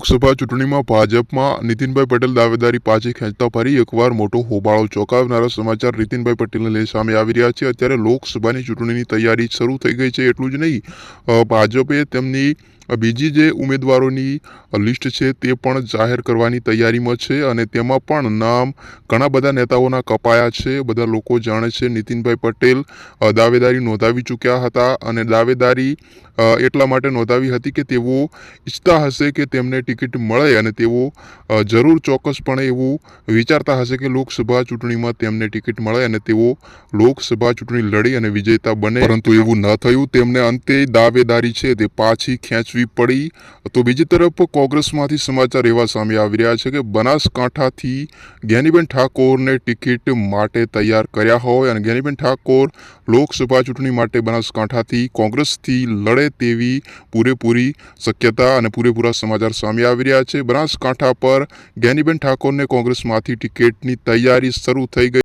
લોકસભા ચૂંટણીમાં ભાજપમાં નીતિનભાઈ પટેલ દાવેદારી પાછી ખેંચતા ફરી એકવાર મોટો હોબાળો ચોંકાવનારા સમાચાર નીતિનભાઈ પટેલને લઈ સામે આવી રહ્યા છે. અત્યારે લોકસભાની ચૂંટણીની તૈયારી શરૂ થઈ ગઈ છે. એટલું જ નહીં ભાજપે તેમની બીજી જે ઉમેદવારોની લિસ્ટ છે તે પણ જાહેર કરવાની તૈયારીમાં છે અને તેમાં પણ નામ ઘણા બધા નેતાઓના કપાયા છે. બધા લોકો જાણે છે નીતિનભાઈ પટેલ દાવેદારી નોંધાવી ચૂક્યા હતા અને દાવેદારી એટલા માટે નોંધાવી હતી કે તેઓ ઈચ્છતા હશે કે તેમને ટિકિટ મળે અને તેઓ જરૂર ચોક્કસપણે એવું વિચારતા હશે કે લોકસભા ચૂંટણીમાં તેમને ટિકિટ મળે અને તેઓ લોકસભા ચૂંટણી લડી અને વિજેતા બને. પરંતુ એવું ન થયું. તેમને અંતે દાવેદારી છે તે પાછી ખેંચવી પડી. તો બીજી તરફ કોંગ્રેસમાંથી સમાચાર એવા સામે આવી રહ્યા છે કે બનાસકાંઠાથી જ્ઞાનીબેન ઠાકોરને ટિકિટ માટે તૈયાર કર્યા હોય અને જ્ઞાનીબેન ઠાકોર લોકસભા ચૂંટણી માટે બનાસકાંઠાથી કોંગ્રેસથી લડે તેવી પૂરેપૂરી શક્યતા અને પૂરેપૂરા સમાચાર સામે આવી રહ્યા છે. બનાસકાંઠા પર જ્ઞાનીબેન ઠાકોરને કોંગ્રેસમાંથી ટિકિટની તૈયારી શરૂ થઈ ગઈ.